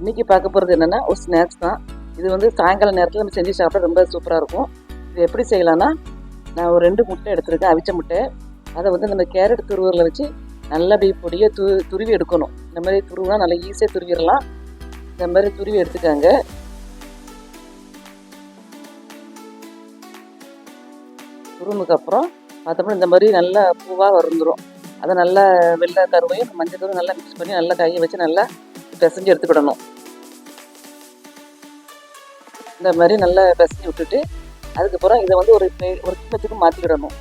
இன்றைக்கி பார்க்க போகிறது என்னென்னா ஒரு ஸ்நாக்ஸ் தான். இது வந்து சாயங்கால நேரத்தில் நம்ம செஞ்சு சாப்பிட ரொம்ப சூப்பராக இருக்கும். இது எப்படி செய்யலாம்னா நான் ஒரு ரெண்டு முட்டை எடுத்துருக்கேன் அவிச்ச முட்டை. அதை வந்து நம்ம கேரட் துருவரில் வச்சு நல்லா அப்படியே பொடியாக து துருவி எடுக்கணும். இந்த மாதிரி துருவினா நல்லா ஈஸியாக துருவிடலாம். இந்த மாதிரி துருவி எடுத்துக்காங்க. துருவுக்கு அப்புறம் பார்த்தோம்னா இந்த மாதிரி நல்லா பூவாக வருந்துடும் அதை நல்லா வெள்ளை கருவையும் மஞ்சள் கருவும் நல்லா மிக்ஸ் பண்ணி நல்லா கையை வச்சு நல்லா பிசைஞ்சு எடுத்துக்கிடணும். இந்த மாதிரி நல்லா பிசைஞ்சு விட்டுட்டு அதுக்கப்புறம் இதை வந்து ஒரு ஒரு கிண்ணத்துக்கு மாற்றிக்கிடணும்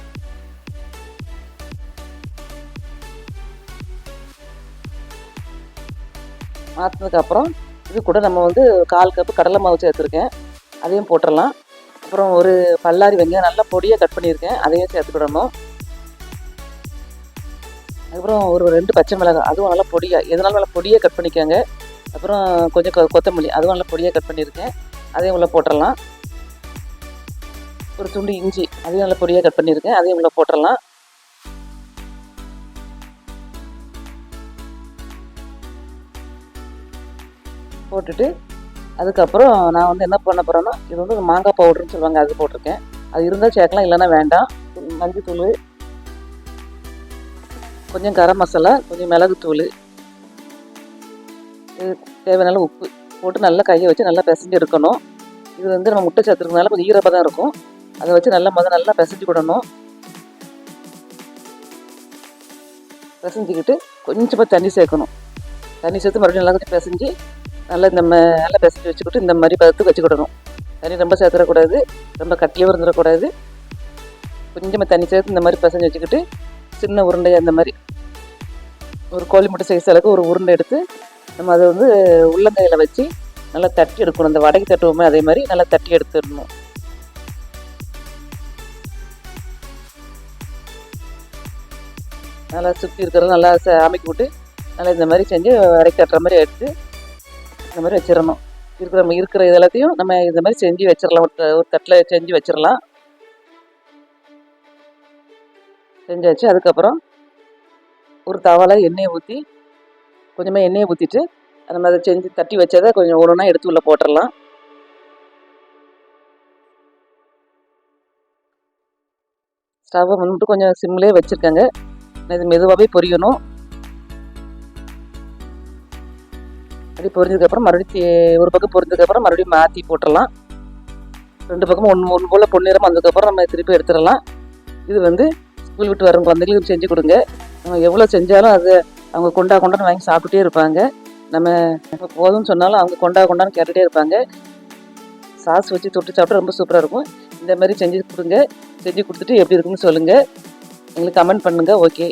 மாற்றினதுக்கப்புறம் இது கூட நம்ம வந்து கால் கப்பு கடலை மாவு சேர்த்துருக்கேன். அதையும் போட்டுடலாம். அப்புறம் ஒரு பல்லாரி வெங்காயம் நல்லா பொடியாக கட் பண்ணியிருக்கேன். அதையும் சேர்த்துக்கிடணும். அதுக்கப்புறம் ஒரு ரெண்டு பச்சை மிளகாய் அதுவும் நல்லா பொடியாக எதனாலும் நல்லா பொடியாக கட் பண்ணிக்கோங்க. அப்புறம் கொஞ்சம் கொத்தமல்லி அதுவும் நல்லா பொடியாக கட் பண்ணியிருக்கேன் அதையும் உள்ளே போட்டுடலாம் ஒரு துண்டு இஞ்சி அதையும் நல்லா பொடியாக கட் பண்ணியிருக்கேன் அதையும் உள்ளே போட்டுடலாம் போட்டுட்டு அதுக்கப்புறம் நான் வந்து என்ன பண்ண போகிறேன்னா இது வந்து மாங்காய் பவுடர்னு சொல்லுவாங்க அது போட்டிருக்கேன். அது இருந்தால் சேர்க்கலாம் இல்லைன்னா வேண்டாம். மஞ்சள் கொஞ்சம் கரம் மசாலா கொஞ்சம் மிளகுத்தூள் இது தேவையான உப்பு போட்டு நல்லா கையை வச்சு நல்லா பிசைஞ்சு இருக்கணும் இது வந்து நம்ம முட்டை சேர்த்துருக்கனால கொஞ்சம் ஈரப்பதம் இருக்கும். அதை வச்சு நல்லா மொதல் நல்லா பிசைஞ்சு விடணும். பிசைஞ்சிக்கிட்டு கொஞ்சமாக தண்ணி சேர்க்கணும். தண்ணி சேர்த்து மறுபடியும் நல்லா கொஞ்சம் பிசைஞ்சு நல்லா இந்த நல்லா பிசைஞ்சு வச்சுக்கிட்டு இந்த மாதிரி பதத்துக்கு வச்சுக்கிடணும் தண்ணி ரொம்ப சேர்த்துடக்கூடாது. ரொம்ப கட்டியாகவும் இருந்துடக்கூடாது. கொஞ்சமாக தண்ணி சேர்த்து இந்த மாதிரி பிசைஞ்சு வச்சுக்கிட்டு சின்ன உருண்டை அந்த மாதிரி. ஒரு கோழி முட்டை சைஸ் அளவுக்கு ஒரு உருண்டை எடுத்து நம்ம அதை வந்து உள்ளங்கையில் வச்சு நல்லா தட்டி எடுக்கணும். இந்த வடைக்கு தட்டுவோமே அதே மாதிரி நல்லா தட்டி எடுத்துடணும். நல்லா சுற்றி இருக்கிறத நல்லா அமைக்கி விட்டு நல்லா இந்த மாதிரி செஞ்சு வடைக்கு தட்டுற மாதிரி எடுத்து இந்த மாதிரி வச்சிடணும். இருக்கிற இருக்கிற இது எல்லாத்தையும் நம்ம இந்த மாதிரி செஞ்சு வச்சிடலாம். ஒரு த- ஒரு தட்டில் செஞ்சு வச்சிடலாம். செஞ்சாச்சு. அதுக்கப்புறம் ஒரு தவளை எண்ணெயை ஊற்றி கொஞ்சமாக எண்ணெயை ஊற்றிட்டு நம்ம அதை செஞ்சு தட்டி வச்சதை கொஞ்சம் ஒன்றுனா எடுத்து உள்ளே போட்டுடலாம். ஸ்டவ்வை வந்துட்டு கொஞ்சம் சிம்லேயே வச்சுருக்கேங்க. இது மெதுவாகவே பொரியணும். அப்படி பொரிஞ்சதுக்கப்புறம் மறுபடியும் ஒரு பக்கம் பொரிஞ்சதுக்கப்புறம் மறுபடியும் மாற்றி போட்டுடலாம். ரெண்டு பக்கமும் ஒன்று ஒன்று போல் பொன்னிறம் வந்ததுக்கப்புறம் நம்ம திருப்பி எடுத்துடலாம். இது வந்து ஸ்கூல் விட்டு வரும் குழந்தைகளுக்கு செஞ்சு கொடுங்க. நம்ம எவ்வளோ செஞ்சாலும் அது அவங்க கொண்டா கொண்டான்னு வாங்கி சாப்பிட்டுட்டே இருப்பாங்க. நம்ம போதும்னு சொன்னாலும் அவங்க கொண்டா கொண்டான்னு கேட்டுகிட்டே இருப்பாங்க. சாஸ் வச்சு தொட்டு சாப்பிட்டா ரொம்ப சூப்பராக இருக்கும். இந்த மாதிரி செஞ்சு கொடுங்க. செஞ்சு கொடுத்துட்டு எப்படி இருக்குன்னு சொல்லுங்கள் எங்களுக்கு கமெண்ட் பண்ணுங்கள் ஓகே